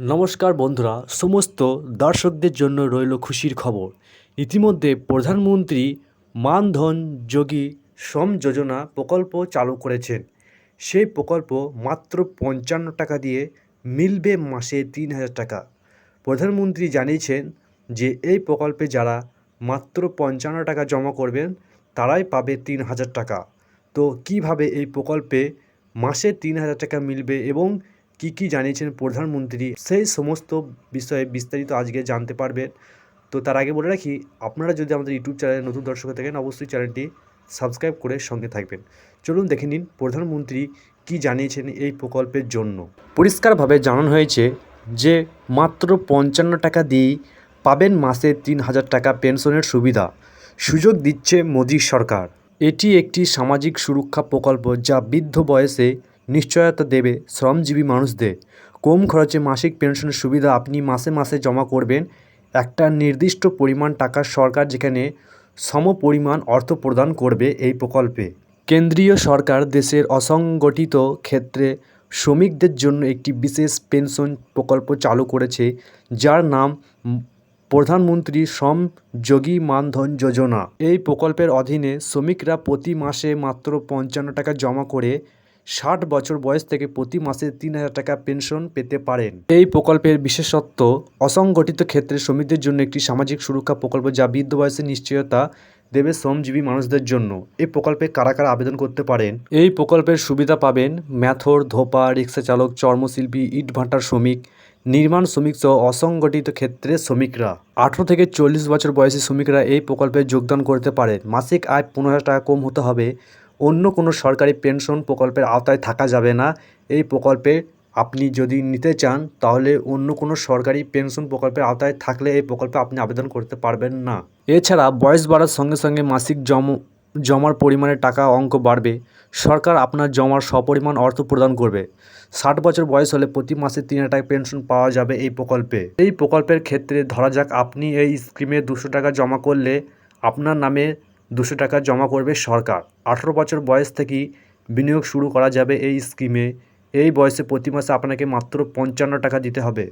নমস্কার বন্ধুরা, সমস্ত দর্শকদের জন্য রইল খুশির খবর। ইতিমধ্যে প্রধানমন্ত্রী মানধন যোগী শ্রম যোজনা প্রকল্প চালু করেছেন। সেই প্রকল্প মাত্র পঞ্চান্ন টাকা দিয়ে মিলবে মাসে তিন হাজার টাকা। প্রধানমন্ত্রী জানিয়েছেন যে, এই প্রকল্পে যারা মাত্র পঞ্চান্ন টাকা জমা করবেন, তারাই পাবে তিন হাজার টাকা। তো, কীভাবে এই প্রকল্পে মাসে তিন হাজার টাকা মিলবে এবং কি কি জানিয়েছেন প্রধানমন্ত্রী, সেই সমস্ত বিষয়ে বিস্তারিত আজকে জানতে পারবেন। তো তার আগে বলে রাখি, আপনারা যদি আমাদের ইউটিউব চ্যানেলে নতুন দর্শক থাকেন, অবশ্যই চ্যানেলটি সাবস্ক্রাইব করে সঙ্গে থাকবেন। চলুন দেখে নিন প্রধানমন্ত্রী কি জানিয়েছেন এই প্রকল্পের জন্য। পরিষ্কারভাবে জানানো হয়েছে যে, মাত্র পঞ্চান্ন টাকা দিয়েই পাবেন মাসে তিন হাজার টাকা পেনশনের সুবিধা। সুযোগ দিচ্ছে মোদী সরকার। এটি একটি সামাজিক সুরক্ষা প্রকল্প যা বৃদ্ধ বয়সে নিশ্চয়তা দেবে, শ্রমজীবী মানুষদের। কম খরচে মাসিক পেনশনের সুবিধা আপনি মাসে মাসে জমা করবেন। একটা নির্দিষ্ট পরিমাণ টাকা সরকার যেখানে সম পরিমাণ অর্থ প্রদান করবে এই প্রকল্পে। কেন্দ্রীয় সরকার দেশের অসংগঠিত ক্ষেত্রে শ্রমিকদের জন্য একটি বিশেষ পেনশন প্রকল্প চালু করেছে, যার নাম প্রধানমন্ত্রী শ্রম যোগী মানধন যোজনা। এই প্রকল্পের অধীনে শ্রমিকরা প্রতি মাসে মাত্র পঞ্চান্ন টাকা জমা করে ষাট বছর বয়স থেকে প্রতি মাসে তিন হাজার টাকা পেনশন পেতে পারেন। এই প্রকল্পের বিশেষত্ব অসংগঠিত ক্ষেত্রে শ্রমিকদের জন্য একটি সামাজিক সুরক্ষা প্রকল্প যা বৃদ্ধ বয়সে নিশ্চয়তা দেবে শ্রমজীবী মানুষদের জন্য। এই প্রকল্পে কারা কারা আবেদন করতে পারেন? এই প্রকল্পের সুবিধা পাবেন ম্যাথর ধোপা রিক্সা চালক চর্মশিল্পী ইটভাটার শ্রমিক নির্মাণ শ্রমিক সহ অসংগঠিত ক্ষেত্রে শ্রমিকরা। আঠেরো থেকে চল্লিশ বছর বয়সী শ্রমিকরা এই প্রকল্পে যোগদান করতে পারেন। মাসিক আয় পনেরো হাজার টাকা কম হতে হবে। অন্য কোনো সরকারি পেনশন প্রকল্পের আওতায় থাকা যাবে না। এই প্রকল্পে আপনি যদি নিতে চান, তাহলে অন্য কোনো সরকারি পেনশন প্রকল্পের আওতায় থাকলে এই প্রকল্পে আপনি আবেদন করতে পারবেন না। এছাড়া বয়স বাড়ার সঙ্গে সঙ্গে মাসিক জম, জমার পরিমাণে টাকা অঙ্ক বাড়বে। সরকার আপনার জমার সপরিমাণ অর্থ প্রদান করবে। ষাট বছর বয়স হলে প্রতি মাসে তিন হাজার টাকা পেনশন পাওয়া যাবে এই প্রকল্পে। এই প্রকল্পের ক্ষেত্রে ধরা যাক, আপনি এই স্কিমে দুশো টাকা জমা করলে আপনার নামে দুশো টাকা জমা করবে সরকার। আঠেরো বছর বয়স থেকেই বিনিয়োগ শুরু করা যাবে এই স্কিমে। এই বয়সে প্রতি মাসে আপনাকে মাত্র পঞ্চান্ন টাকা দিতে হবে।